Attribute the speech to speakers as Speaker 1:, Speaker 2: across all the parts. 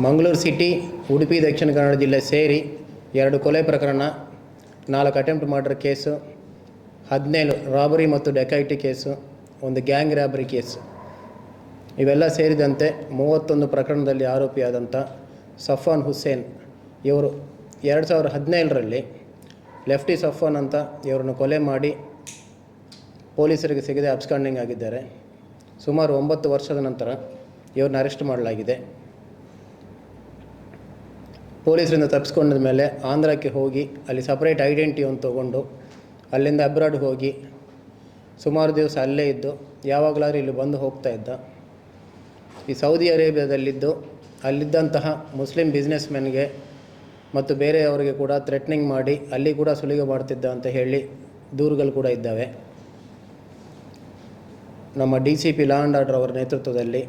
Speaker 1: Mangaluru city, Udupi, Dakshina Kannada ಜಿಲ್ಲೆ ಸೇರಿ ಎರಡು ಕೊಲೆ ಪ್ರಕರಣ, ನಾಲ್ಕು ಅಟೆಂಪ್ಟ್ ಮರ್ಡರ್ ಕೇಸು, ಹದಿನೇಳು ರಾಬರಿ ಮತ್ತು ಡೆಕೈಟಿ ಕೇಸು, ಒಂದು ಗ್ಯಾಂಗ್ ರಾಬರಿ ಕೇಸು. ಇವೆಲ್ಲ ಸೇರಿದಂತೆ ಮೂವತ್ತೊಂದು ಪ್ರಕರಣದಲ್ಲಿ ಆರೋಪಿಯಾದಂಥ ಸಫಾನ್ ಹುಸೇನ್, ಇವರು ಎರಡು ಸಾವಿರದ ಹದಿನೇಳರಲ್ಲಿ ಲೆಫ್ಟಿ ಸಫಾನ್ ಅಂತ ಇವರನ್ನು ಕೊಲೆ ಮಾಡಿ ಪೊಲೀಸರಿಗೆ ಸಿಗದೆ ಅಬ್ಸ್ಕಾಂಡಿಂಗ್ ಆಗಿದ್ದಾರೆ. ಸುಮಾರು ಒಂಬತ್ತು ವರ್ಷದ ನಂತರ ಇವ್ರನ್ನ ಅರೆಸ್ಟ್ ಮಾಡಲಾಗಿದೆ. ಪೊಲೀಸರಿಂದ ತಪ್ಪಿಸ್ಕೊಂಡ ಮೇಲೆ ಆಂಧ್ರಕ್ಕೆ ಹೋಗಿ ಅಲ್ಲಿ ಸಪ್ರೇಟ್ ಐಡೆಂಟಿಟಿಯನ್ನು ತೊಗೊಂಡು ಅಲ್ಲಿಂದ ಅಬ್ರಾಡ್ ಹೋಗಿ ಸುಮಾರು ದಿವಸ ಅಲ್ಲೇ ಇದ್ದು ಯಾವಾಗಲಾದ್ರೂ ಇಲ್ಲಿ ಬಂದು ಹೋಗ್ತಾ ಇದ್ದ. ಈ ಸೌದಿ ಅರೇಬಿಯಾದಲ್ಲಿದ್ದು ಅಲ್ಲಿದ್ದಂತಹ ಮುಸ್ಲಿಂ ಬಿಸ್ನೆಸ್ ಮೆನ್ಗೆ ಮತ್ತು ಬೇರೆಯವರಿಗೆ ಕೂಡ ಥ್ರೆಟ್ನಿಂಗ್ ಮಾಡಿ ಅಲ್ಲಿ ಕೂಡ ಸುಲಿಗೆ ಮಾಡ್ತಿದ್ದ ಅಂತ ಹೇಳಿ ದೂರುಗಳು ಕೂಡ ಇದ್ದಾವೆ. ನಮ್ಮ D C P law and order ಅವರ ನೇತೃತ್ವದಲ್ಲಿ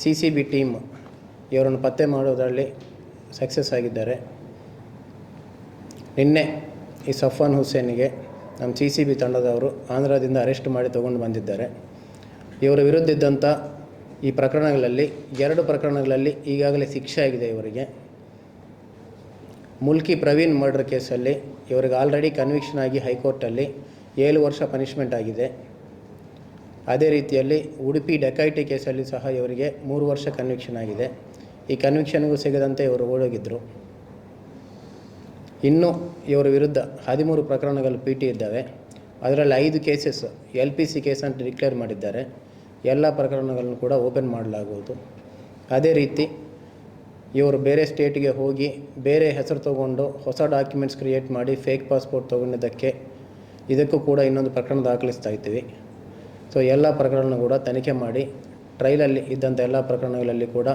Speaker 1: ಸಿ ಸಿ ಬಿ ಟೀಮ್ ಇವರನ್ನು ಪತ್ತೆ ಮಾಡೋದರಲ್ಲಿ ಸಕ್ಸಸ್ ಆಗಿದ್ದಾರೆ. ನಿನ್ನೆ ಈ ಸಫಾನ್ ಹುಸೇನಿಗೆ ನಮ್ಮ ಸಿ ಸಿ ಬಿ ತಂಡದವರು ಆಂಧ್ರದಿಂದ ಅರೆಸ್ಟ್ ಮಾಡಿ ತೊಗೊಂಡು ಬಂದಿದ್ದಾರೆ. ಇವರ ವಿರುದ್ಧ ಇದ್ದಂಥ ಈ ಪ್ರಕರಣಗಳಲ್ಲಿ, ಎರಡು ಪ್ರಕರಣಗಳಲ್ಲಿ ಈಗಾಗಲೇ ಶಿಕ್ಷೆ ಆಗಿದೆ ಇವರಿಗೆ. ಮುಲ್ಕಿ ಪ್ರವೀಣ್ ಮರ್ಡರ್ ಕೇಸಲ್ಲಿ ಇವರಿಗೆ ಆಲ್ರೆಡಿ ಕನ್ವಿಕ್ಷನ್ ಆಗಿ ಹೈಕೋರ್ಟಲ್ಲಿ ಏಳು ವರ್ಷ ಪನಿಷ್ಮೆಂಟ್ ಆಗಿದೆ. ಅದೇ ರೀತಿಯಲ್ಲಿ ಉಡುಪಿ ಡೆಕೈಟಿ ಕೇಸಲ್ಲಿ ಸಹ ಇವರಿಗೆ ಮೂರು ವರ್ಷ ಕನ್ವಿಕ್ಷನ್ ಆಗಿದೆ. ಈ ಕನ್ವಿಕ್ಷನ್ಗೂ ಸಿಗದಂತೆ ಇವರು ಓಡೋಗಿದ್ದರು ಇನ್ನು ಇವರ ವಿರುದ್ಧ ಹದಿಮೂರು ಪ್ರಕರಣಗಳು ಪಿ ಟಿ ಇದ್ದಾವೆ. ಅದರಲ್ಲಿ ಐದು cases L P C case ಅಂತ ಡಿಕ್ಲೇರ್ ಮಾಡಿದ್ದಾರೆ. ಎಲ್ಲ ಪ್ರಕರಣಗಳನ್ನು ಕೂಡ ಓಪನ್ ಮಾಡಲಾಗುವುದು. ಅದೇ ರೀತಿ ಇವರು ಬೇರೆ ಸ್ಟೇಟಿಗೆ ಹೋಗಿ ಬೇರೆ ಹೆಸರು ತಗೊಂಡು ಹೊಸ ಡಾಕ್ಯುಮೆಂಟ್ಸ್ ಕ್ರಿಯೇಟ್ ಮಾಡಿ ಫೇಕ್ ಪಾಸ್ಪೋರ್ಟ್ ತೊಗೊಂಡಿದ್ದಕ್ಕೆ ಇದಕ್ಕೂ ಕೂಡ ಇನ್ನೊಂದು ಪ್ರಕರಣ ದಾಖಲಿಸ್ತಾ ಇದ್ದೀವಿ. ಸೊ ಎಲ್ಲ ಪ್ರಕರಣ ಕೂಡ ತನಿಖೆ ಮಾಡಿ ಟ್ರೈಲಲ್ಲಿ ಇದ್ದಂಥ ಎಲ್ಲ ಪ್ರಕರಣಗಳಲ್ಲಿ ಕೂಡ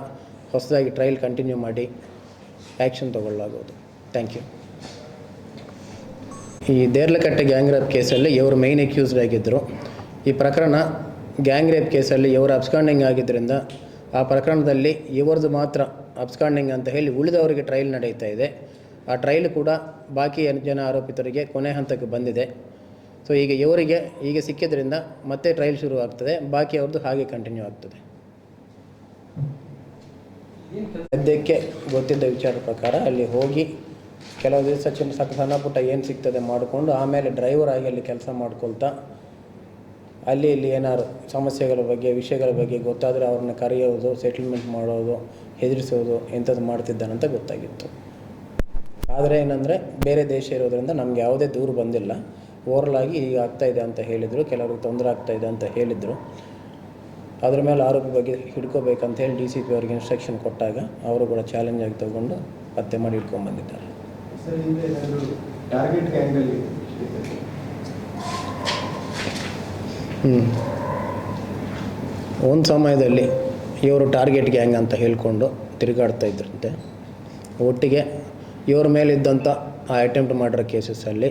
Speaker 1: ಹೊಸದಾಗಿ ಟ್ರಯಲ್ ಕಂಟಿನ್ಯೂ ಮಾಡಿ ಆ್ಯಕ್ಷನ್ ತೊಗೊಳ್ಳಾಗೋದು ಥ್ಯಾಂಕ್ ಯು ಈ ದೇರ್ಲಕಟ್ಟೆ ಗ್ಯಾಂಗ್ ರೇಪ್ ಕೇಸಲ್ಲಿ ಇವರು ಮೈನ್ ಅಕ್ಯೂಸ್ಡ್ ಆಗಿದ್ದರು. ಈ ಪ್ರಕರಣ ಗ್ಯಾಂಗ್ ರೇಪ್ ಕೇಸಲ್ಲಿ ಇವರು ಅಬ್ಸ್ಕಾಂಡಿಂಗ್ ಆಗಿದ್ದರಿಂದ ಆ ಪ್ರಕರಣದಲ್ಲಿ ಇವರದು ಮಾತ್ರ ಅಬ್ಸ್ಕಾಂಡಿಂಗ್ ಅಂತ ಹೇಳಿ ಉಳಿದವರಿಗೆ ಟ್ರಯಲ್ ನಡೆಯುತ್ತಾ ಇದೆ. ಆ ಟ್ರಯಲ್ ಕೂಡ ಬಾಕಿ ಜನ ಆರೋಪಿತರಿಗೆ ಕೊನೆ ಹಂತಕ್ಕೆ ಬಂದಿದೆ. ಸೊ ಈಗ ಇವರಿಗೆ ಈಗ ಸಿಕ್ಕಿದ್ರಿಂದ ಮತ್ತೆ ಟ್ರಯಲ್ ಶುರು ಆಗ್ತದೆ ಬಾಕಿ ಅವ್ರದ್ದು ಹಾಗೆ ಕಂಟಿನ್ಯೂ ಆಗ್ತದೆ. ಸದ್ಯಕ್ಕೆ ಗೊತ್ತಿದ್ದ ವಿಚಾರ ಪ್ರಕಾರ ಅಲ್ಲಿ ಹೋಗಿ ಕೆಲವು ದಿವಸ ಚಿನ್ನ ಸಕ ಸಣ್ಣ ಪುಟ್ಟ ಏನು ಸಿಗ್ತದೆ ಮಾಡಿಕೊಂಡು ಆಮೇಲೆ ಡ್ರೈವರ್ ಆಗಿ ಅಲ್ಲಿ ಕೆಲಸ ಮಾಡ್ಕೊಳ್ತಾ ಅಲ್ಲಿ ಇಲ್ಲಿ ಏನಾದ್ರು ಸಮಸ್ಯೆಗಳ ಬಗ್ಗೆ, ವಿಷಯಗಳ ಬಗ್ಗೆ ಗೊತ್ತಾದರೆ ಅವ್ರನ್ನ ಕರೆಯೋದು ಸೆಟಲ್ಮೆಂಟ್ ಮಾಡೋದು, ಹೆದರಿಸೋದು ಎಂಥದ್ದು ಮಾಡ್ತಿದ್ದಾನಂತ ಗೊತ್ತಾಗಿತ್ತು. ಆದರೆ ಏನಂದರೆ ಬೇರೆ ದೇಶ ಇರೋದರಿಂದ ನಮ್ಗೆ ಯಾವುದೇ ದೂರು ಬಂದಿಲ್ಲ. ಓವರಲ್ ಆಗಿ ಈಗ ಆಗ್ತಾಯಿದೆ ಅಂತ ಹೇಳಿದರು. ಕೆಲವ್ರಿಗೆ ತೊಂದರೆ ಆಗ್ತಾಯಿದೆ ಅಂತ ಹೇಳಿದರು. ಅದ್ರ ಮೇಲೆ ಆರೋಪಿ ಬಗ್ಗೆ ಹಿಡ್ಕೋಬೇಕಂತ ಹೇಳಿ ಡಿ ಸಿ ಪಿ ಅವ್ರಿಗೆ ಇನ್ಸ್ಟ್ರಕ್ಷನ್ ಕೊಟ್ಟಾಗ ಅವರು ಕೂಡ ಚಾಲೆಂಜ್ ಆಗಿ ತಗೊಂಡು ಪತ್ತೆ ಮಾಡಿ ಹಿಡ್ಕೊಂಡ್ಬಂದಿದ್ದಾರೆ
Speaker 2: ಬಂದಿದ್ದಾರೆ.
Speaker 1: ಹ್ಞೂ ಒಂದು ಸಮಯದಲ್ಲಿ ಇವರು ಟಾರ್ಗೆಟ್ ಗ್ಯಾಂಗ್ ಅಂತ ಹೇಳ್ಕೊಂಡು ತಿರುಗಾಡ್ತಾ ಇದ್ರಂತೆ. ಒಟ್ಟಿಗೆ ಇವ್ರ ಮೇಲಿದ್ದಂಥ ಆ ಅಟೆಂಪ್ಟ್ ಮಾಡಿರೋ ಕೇಸಸ್ಸಲ್ಲಿ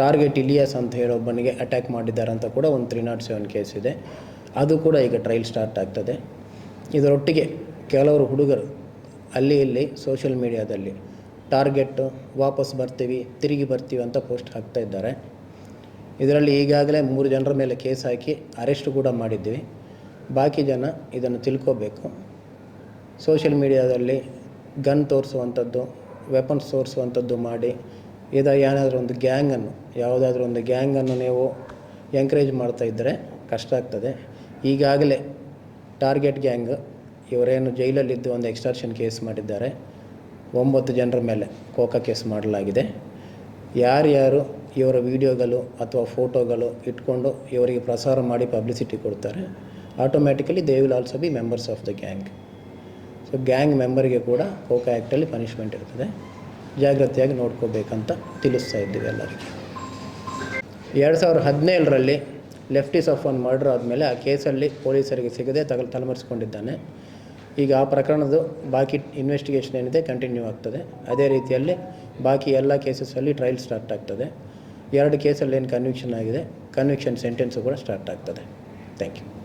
Speaker 1: ಟಾರ್ಗೆಟ್ ಇಲಿಯಾಸ್ ಅಂತ ಹೇಳೊಬ್ಬನಿಗೆ ಅಟ್ಯಾಕ್ ಮಾಡಿದ್ದಾರೆ ಅಂತ ಕೂಡ ಒಂದು ತ್ರೀ ನಾಟ್ ಸೆವೆನ್ ಕೇಸ್ ಇದೆ. ಅದು ಕೂಡ ಈಗ ಟ್ರೈಲ್ ಸ್ಟಾರ್ಟ್ ಆಗ್ತದೆ. ಇದರೊಟ್ಟಿಗೆ ಕೆಲವರು ಹುಡುಗರು ಅಲ್ಲಿ ಇಲ್ಲಿ ಸೋಷಿಯಲ್ ಮೀಡಿಯಾದಲ್ಲಿ ಟಾರ್ಗೆಟ್ಟು ವಾಪಸ್ ಬರ್ತೀವಿ, ತಿರುಗಿ ಬರ್ತೀವಿ ಅಂತ ಪೋಸ್ಟ್ ಹಾಕ್ತಾ ಇದ್ದಾರೆ. ಇದರಲ್ಲಿ ಈಗಾಗಲೇ ಮೂರು ಜನರ ಮೇಲೆ ಕೇಸ್ ಹಾಕಿ ಅರೆಸ್ಟ್ ಕೂಡ ಮಾಡಿದ್ದೀವಿ ಬಾಕಿ ಜನ ಇದನ್ನು ತಿಳ್ಕೋಬೇಕು. ಸೋಷಿಯಲ್ ಮೀಡಿಯಾದಲ್ಲಿ ಗನ್ ತೋರಿಸುವಂಥದ್ದು ವೆಪನ್ಸ್ ತೋರಿಸುವಂಥದ್ದು ಮಾಡಿ, ಇದು ಏನಾದರೂ ಒಂದು ಗ್ಯಾಂಗನ್ನು ಯಾವುದಾದ್ರೂ ಒಂದು ಗ್ಯಾಂಗನ್ನು ನೀವು ಎಂಕರೇಜ್ ಮಾಡ್ತಾ ಇದ್ದರೆ ಕಷ್ಟ ಆಗ್ತದೆ. ಈಗಾಗಲೇ ಟಾರ್ಗೆಟ್ ಗ್ಯಾಂಗ್ ಇವರೇನು ಜೈಲಲ್ಲಿದ್ದು ಒಂದು ಎಕ್ಸ್ಟ್ರಾಕ್ಷನ್ ಕೇಸ್ ಮಾಡಿದ್ದಾರೆ. ಒಂಬತ್ತು ಜನರ ಮೇಲೆ ಕೋಕಾ ಕೇಸ್ ಮಾಡಲಾಗಿದೆ. ಯಾರ್ಯಾರು ಇವರ ವಿಡಿಯೋಗಳು ಅಥವಾ ಫೋಟೋಗಳು ಇಟ್ಕೊಂಡು ಇವರಿಗೆ ಪ್ರಸಾರ ಮಾಡಿ ಪಬ್ಲಿಸಿಟಿ ಕೊಡ್ತಾರೆ, automatically they will also be members of the gang. So, gang ಮೆಂಬರಿಗೆ ಕೂಡ ಕೋಕಾ ಆ್ಯಕ್ಟಲ್ಲಿ ಪನಿಷ್ಮೆಂಟ್ ಇರ್ತದೆ. ಜಾಗ್ರತೆಯಾಗಿ ನೋಡ್ಕೋಬೇಕಂತ ತಿಳಿಸ್ತಾ ಇದ್ದೀವಿ ಎಲ್ಲರಿಗೆ. ಎರಡು ಸಾವಿರದ ಹದಿನೇಳರಲ್ಲಿ ಲೆಫ್ಟಿ ಒನ್ ಮರ್ಡರ್ ಆದಮೇಲೆ ಆ ಕೇಸಲ್ಲಿ ಪೊಲೀಸರಿಗೆ ಸಿಗದೆ ತಗಲ್ ತಲೆಮರೆಸ್ಕೊಂಡಿದ್ದಾನೆ. ಈಗ ಆ ಪ್ರಕರಣದ ಬಾಕಿ ಇನ್ವೆಸ್ಟಿಗೇಷನ್ ಏನಿದೆ ಕಂಟಿನ್ಯೂ ಆಗ್ತದೆ. ಅದೇ ರೀತಿಯಲ್ಲಿ ಬಾಕಿ ಎಲ್ಲ ಕೇಸಸ್ಸಲ್ಲಿ ಟ್ರಯಲ್ ಸ್ಟಾರ್ಟ್ ಆಗ್ತದೆ. ಎರಡು ಕೇಸಲ್ಲಿ ಏನು ಕನ್ವಿಕ್ಷನ್ ಆಗಿದೆ? ಕನ್ವಿಕ್ಷನ್ ಸೆಂಟೆನ್ಸು ಕೂಡ ಸ್ಟಾರ್ಟ್ ಆಗ್ತದೆ. Thank you